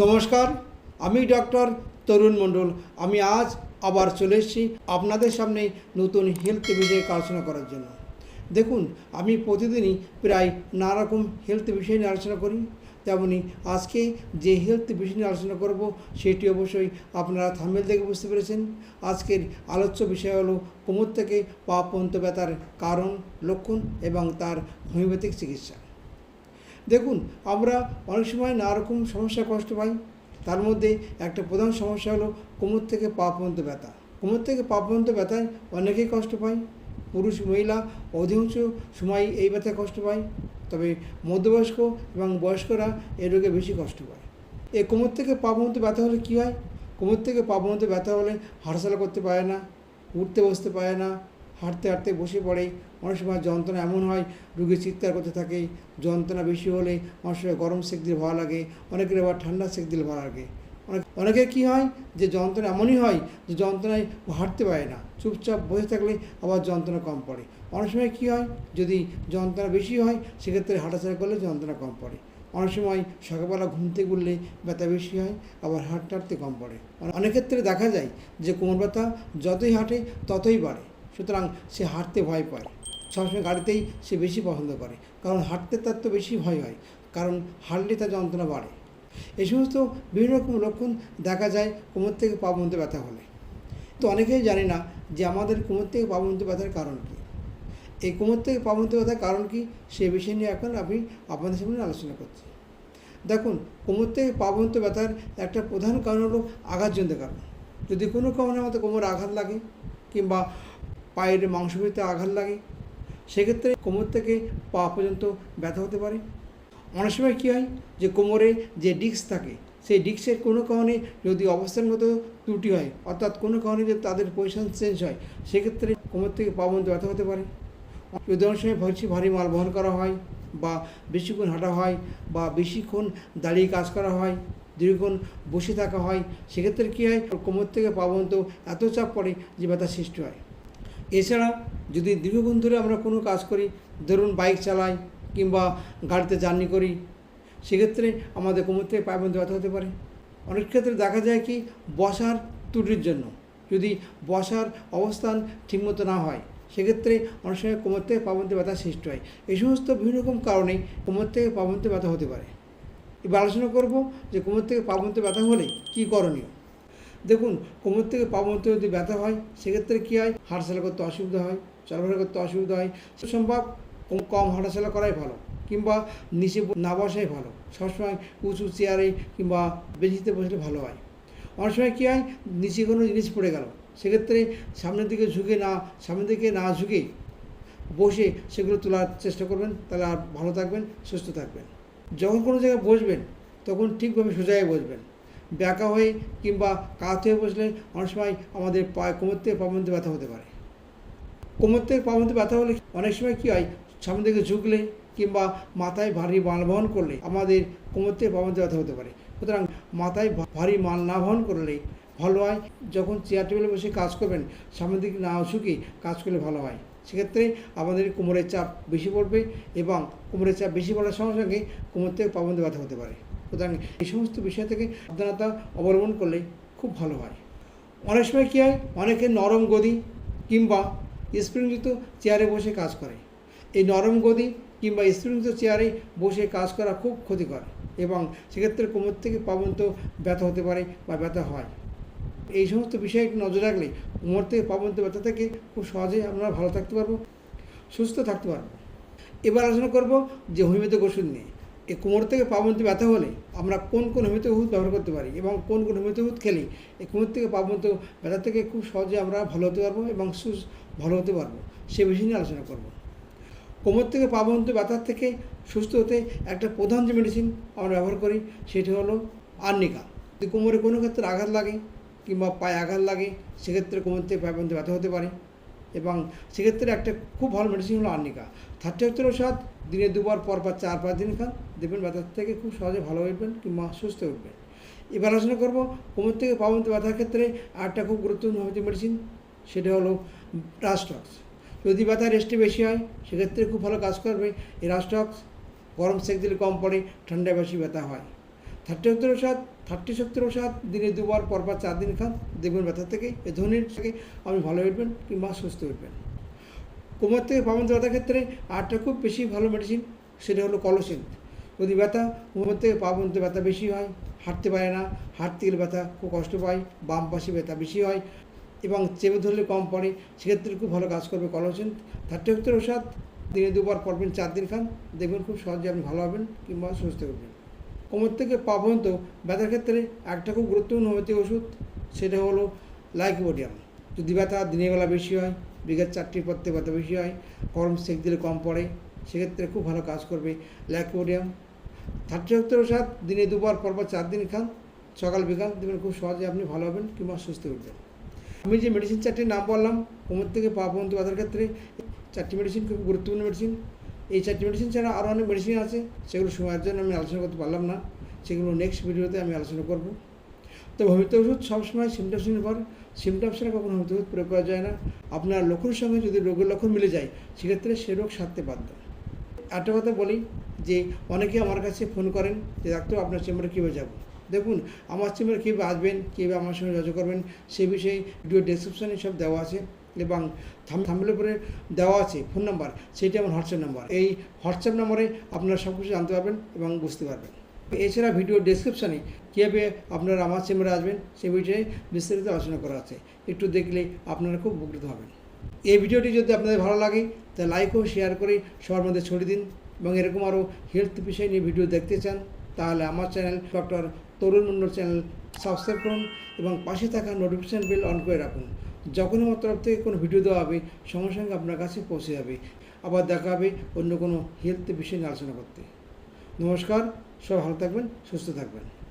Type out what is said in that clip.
নমস্কার, আমি ডক্টর তরুণ মণ্ডল। আমি আজ আবার চলে এসেছি আপনাদের সামনে নতুন হেলথ বিষয়ে আলোচনা করার জন্য। দেখুন, আমি প্রতিদিনই প্রায় নানা রকম হেলথ বিষয় নিয়ে আলোচনা করি। তেমনি আজকে যে হেলথ বিষয় নিয়ে আলোচনা করব, সেটি অবশ্যই আপনারা থামেল থেকে বুঝতে পেরেছেন। আজকের আলোচ্য বিষয় হলো কোমর থেকে পা পন্ত ব্যথার কারণ, লক্ষণ এবং তার হোমিওপ্যাথিক চিকিৎসা। দেখুন, আমরা অনেক সময় নানারকম সমস্যা কষ্ট পাই। তার মধ্যে একটা প্রধান সমস্যা হলো কোমর থেকে পা পর্যন্ত ব্যথা। কোমর থেকে পা পর্যন্ত ব্যথায় অনেকেই কষ্ট পায়। পুরুষ, মহিলা অধিকাংশ সময় এই ব্যথায় কষ্ট পায়। তবে মধ্যবয়স্ক এবং বয়স্করা এই রোগে বেশি কষ্ট পায়। এ কোমর থেকে পা পর্যন্ত ব্যথা হলে কী হয়? কোমর থেকে পা পর্যন্ত ব্যথা হলে হাঁটাচলা করতে পারে না, উঠতে বসতে পারে না হাঁটতে হাঁটতে বসে পড়ে। অনেক সময় যন্ত্রণা এমন হয় রুগী চিৎকার করতে থাকে, যন্ত্রণা বেশি হলে অনেক সময় গরম সেক দিলে ভালো লাগে, অনেকের আবার ঠান্ডা সেক দিলে ভালো লাগে। অনেক অনেকের কী হয় যে যন্ত্রণা এমনই হয় যে যন্ত্রণায় হাঁটতে পারে না, চুপচাপ বসে থাকলে আবার যন্ত্রণা কম পড়ে। অনেক সময় কী হয়, যদি যন্ত্রণা বেশি হয়, সেক্ষেত্রে হাঁটাচলা করলে যন্ত্রণা কম পড়ে। অনেক সময় সকালবেলা ঘুম থেকে উঠলে ব্যথা বেশি হয়, আবার হাঁটতে হাঁটতে কম পড়ে। অনেক ক্ষেত্রে দেখা যায় যে কোমর ব্যথা যতই হাঁটে ততই বাড়ে। সুতরাং সে হাঁটতে ভয় পায়। সবসময় গাড়িতেই সে বেশি পছন্দ করে, কারণ হাঁটতে তার তো বেশি ভয় হয়, কারণ হাঁটলে তার যন্ত্রণা বাড়ে। এই সমস্ত বিভিন্ন রকম লক্ষণ দেখা যায় কোমর থেকে পা পর্যন্ত ব্যথা হলে। তো অনেকেই জানে না যে আমাদের কোমর থেকে পা পর্যন্ত ব্যথার কারণ কী। এই কোমর থেকে পা পর্যন্ত ব্যথার কারণ কী, সে বিষয় নিয়ে এখন আমি আপনাদের সামনে আলোচনা করছি। দেখুন কোমর থেকে পা পর্যন্ত ব্যথার একটা প্রধান কারণ হলো আঘাতজনিত কারণ। যদি কোনো কারণে আমাদের কোমরে আঘাত লাগে কিংবা পায়ের মাংসপেশিতে আঘাত লাগে। সেক্ষেত্রে কোমর থেকে পা পর্যন্ত ব্যথা হতে পারে। অনেক সময় কী হয় যে কোমরে যে ডিস্ক থাকে, সেই ডিস্কের কোনো কারণে যদি অবস্থানগত ত্রুটি হয়, অর্থাৎ কোনো কারণে যদি তাদের পজিশন চেঞ্জ হয়, সেক্ষেত্রে কোমর থেকে পা পর্যন্ত ব্যথা হতে পারে। যদি অনেক সময় বেশি ভারী মাল বহন করা হয় বা বেশিক্ষণ হাঁটা হয় বা বেশিক্ষণ দাঁড়িয়ে কাজ করা হয়, দীর্ঘক্ষণ বসে থাকা হয়, সেক্ষেত্রে কী হয় কোমর থেকে পা পর্যন্ত এত চাপ পড়ে যে ব্যথা সৃষ্টি হয়। এছাড়া যদি দীর্ঘক্ষণ ধরে আমরা কোনো কাজ করি, ধরুন বাইক চালাই কিংবা গাড়িতে জার্নি করি, সেক্ষেত্রে আমাদের কোমর থেকে পায়ের মধ্যে ব্যথা হতে পারে। অনেক ক্ষেত্রে দেখা যায় কি, বসার ত্রুটির জন্য যদি বসার অবস্থান ঠিকমতো না হয়, সেক্ষেত্রে অনেক সময় কোমর থেকে পা মধ্যে ব্যথা সৃষ্টি হয়। এই সমস্ত বিভিন্ন রকম কারণেই কোমর থেকে পা মধ্যে ব্যথা হতে পারে। এবার আলোচনা করব যে কোমর থেকে পা ব্যথা হলে কী করণীয়? দেখুন, কোমর থেকে পা মধ্যে যদি ব্যথা হয়, সেক্ষেত্রে কী হয়? হাঁটাচলা করতে অসুবিধা হয়, চলাফেরা করতে অসুবিধা হয়। সম্ভব কম- হাঁটাচলা করাই ভালো, কিংবা নিচে না বসাই ভালো। সবসময় উঁচু চেয়ারে কিংবা বেঞ্চিতে বসলে ভালো হয়। অনেক সময় কী হয়? নিচে কোনো জিনিস পড়ে গেল, সেক্ষেত্রে সামনের দিকে ঝুঁকে না, সামনের দিকে না ঝুঁকে বসে সেগুলো তোলার চেষ্টা করবেন, তাহলে আর ভালো থাকবেন, সুস্থ থাকবেন। যখন কোনো জায়গায় বসবেন, তখন ঠিকভাবে সোজায় বসবেন। ব্যাকা হয়ে কিংবা কাত হয়ে বসলে অনেক সময় আমাদের পায়ে কোমর থেকে পা মধ্যে ব্যথা হতে পারে। কোমর থেকে পা ব্যথা হলে অনেক সময় কী হয়, সামনের দিকে ঝুঁকলে কিংবা মাথায় ভারী মাল বহন করলে আমাদের কোমর থেকে পা মধ্যে ব্যথা হতে পারে। সুতরাং মাথায় ভারী মাল না বহন করলে ভালো হয় যখন চেয়ার টেবিলে বসে কাজ করবেন, সামনের দিকে না ঝুঁকে কাজ করলে ভালো হয়। সেক্ষেত্রে আমাদের কোমরের চাপ বেশি পড়বে এবং কোমরের চাপ বেশি পড়ার সঙ্গে সঙ্গে কোমর থেকে পা ব্যথা হতে পারে। সুতরাং এই সমস্ত বিষয় থেকে সাবধানতা অবলম্বন করলে খুব ভালো হয়। অনেক সময় কী হয়? অনেকে নরম গদি কিংবা স্প্রিংযুক্ত চেয়ারে বসে কাজ করে। এই নরম গদি কিংবা স্প্রিংযুক্ত চেয়ারে বসে কাজ করা খুব ক্ষতিকর এবং সেক্ষেত্রে কোমর থেকে পা পর্যন্ত ব্যথা হতে পারে বা ব্যথা হয়। এই সমস্ত বিষয়ে একটু নজর রাখলে কোমর থেকে পা পর্যন্ত ব্যথা থেকে খুব সহজে আমরা ভালো থাকতে পারব, সুস্থ থাকতে পারব। এবার আলোচনা করব যে হোমিওপ্যাথিক ওষুধ নিয়ে। এই কোমর থেকে পাবন্তি ব্যথা হলে আমরা কোন কোন হোমিওপ্যাথিক ওষুধ ব্যবহার করতে পারি এবং কোন কোন হোমিওপ্যাথিক ওষুধ খেলে এই কোমর থেকে পা পর্যন্ত ব্যথা থেকে খুব সহজে আমরা ভালো হতে পারব এবং সুস ভালো হতে পারব। সে বিষয় নিয়ে আলোচনা করব। কোমর থেকে পা পর্যন্ত ব্যথার থেকে সুস্থ হতে একটা প্রধান যে মেডিসিন আমরা ব্যবহার করি সেটি হলো আর্নিকা। যদি কোমরে কোনো ক্ষেত্রে আঘাত লাগে কিংবা পায়ে আঘাত লাগে, সেক্ষেত্রে কোমর থেকে পর্যন্ত ব্যথা হতে পারে। এবং সেক্ষেত্রে একটা খুব ভালো মেডিসিন হলো আর্নিকা। থার্টি হচ্ছে ওষুধ দিনে দুবার পর পর চার পাঁচ দিন খান। দেখবেন ব্যথার থেকে খুব সহজে ভালো উঠবেন কিংবা সুস্থ উঠবেন। এবার আলোচনা করব, কোমর থেকে পাবন্ত ব্যথার ক্ষেত্রে আরেকটা খুব গুরুত্বপূর্ণ মেডিসিন সেটা হলো রাস্টক্স যদি ব্যথা রেস্টে বেশি হয়, সেক্ষেত্রে খুব ভালো কাজ করবে এই রাস্টক্স গরম সেক দিলে কম পড়ে, ঠান্ডায় বেশি ব্যথা হয়। থার্টি সত্তর ওষুধ থার্টি সত্তর ওষুধ দিনে দুবার, পরপর চার দিন খান। দেখবেন ব্যথা থেকে এ ধরনের থেকে আপনি ভালো উঠবেন কিংবা সুস্থ উঠবেন। কোমর থেকে পাবন ব্যথার ক্ষেত্রে আরটা খুব বেশি ভালো মেডিসিন সেটা হলো কলসিন। যদি ব্যথা, কোমর থেকে পা পর্যন্ত ব্যথা বেশি হয়, হাঁটতে পারে না, হাঁটতে গেলে ব্যথা খুব কষ্ট পায়, বাম পাশে ব্যথা বেশি হয় এবং চেপে ধরলে কম পড়ে, সেক্ষেত্রে খুব ভালো কাজ করবে কলসিন। থার্টি সত্তর ওষুধ দিনে দুবার পরবেন চার দিন খান। দেখবেন খুব সহজে আপনি ভালো হবেন কিংবা সুস্থ হবেন। কোমর থেকে পা পর্যন্ত ব্যথার ক্ষেত্রে একটা খুব গুরুত্বপূর্ণ হোমিওপ্যাথি ওষুধ, সেটা হলো লাইকোবোডিয়াম যদি ব্যথা দিনের বেলা বেশি হয় বিঘার চারটির পর থেকে ব্যথা বেশি হয়, গরম সেক দিলে কম পড়ে, সেক্ষেত্রে খুব ভালো কাজ করবে লাইকোবোডিয়াম থার্টি সত্তর ওষুধ দিনে দুবার, পরপর চার দিন খান, সকাল, বিকাল, দেখবেন খুব সহজে আপনি ভালো হবেন কিংবা সুস্থ উঠবেন আমি যে মেডিসিন চারটির নাম বললাম, কোমর থেকে পা পর্যন্ত ব্যথার ক্ষেত্রে, চারটি মেডিসিন খুব গুরুত্বপূর্ণ মেডিসিন এই চারটি মেডিসিন ছাড়া আরও অনেক মেডিসিন আছে। সেগুলো সময়ের জন্য আমি আলোচনা করতে পারলাম না। সেগুলো নেক্সট ভিডিওতে আমি আলোচনা করব। তো হোমিওপ্যাথি ওষুধ সবসময় সিমটমস নির্ভর সিমটমস ছাড়া কখনো হোমিওপ্যাথি ওষুধ প্রয়োগ করা যায় না। আপনার লক্ষণের সঙ্গে যদি রোগের লক্ষণ মিলে যায়, সেক্ষেত্রে সে রোগ সারতে বাধ্য। একটা কথা বলি যে, অনেকে আমার কাছে ফোন করেন যে, ডাক্তার, আপনার চেম্বারে কীভাবে যাব? দেখুন, আমার চেম্বারে কীভাবে আসবেন, কীভাবে আমার সঙ্গে যোগাযোগ করবেন, সে বিষয়ে ভিডিও ডেসক্রিপশানে সব দেওয়া আছে। এবং থামবেলের উপরে দেওয়া আছে ফোন নাম্বার সেটি আমার হোয়াটসঅ্যাপ নাম্বার। এই হোয়াটসঅ্যাপ নম্বরে আপনারা সব কিছু জানতে পারবেন এবং বুঝতে পারবেন। এছাড়া ভিডিও ডেসক্রিপশানে কীভাবে আপনারা আমার চেম্বারে আসবেন সে বিষয়ে বিস্তারিত আলোচনা করা আছে। একটু দেখলে আপনারা খুব উপকৃত হবেন। এই ভিডিওটি যদি আপনাদের ভালো লাগে তা লাইক ও শেয়ার করে সবার মধ্যে ছড়িয়ে দিন এবং এরকম আরও হেলথ বিষয় নিয়ে ভিডিও দেখতে চান, তাহলে আমার channel doctor Tarun Mondal channel subscribe করুন এবং পাশে থাকা নোটিফিকেশান বেল অন করে রাখুন। যখন আমার তরফ থেকে কোনো ভিডিও দেওয়া হবে, সঙ্গে সঙ্গে আপনার কাছে পৌঁছে যাবে। আবার দেখা হবে অন্য কোনো হেলথ বিষয় নিয়ে আলোচনা করতে। নমস্কার সব ভালো থাকবেন, সুস্থ থাকবেন।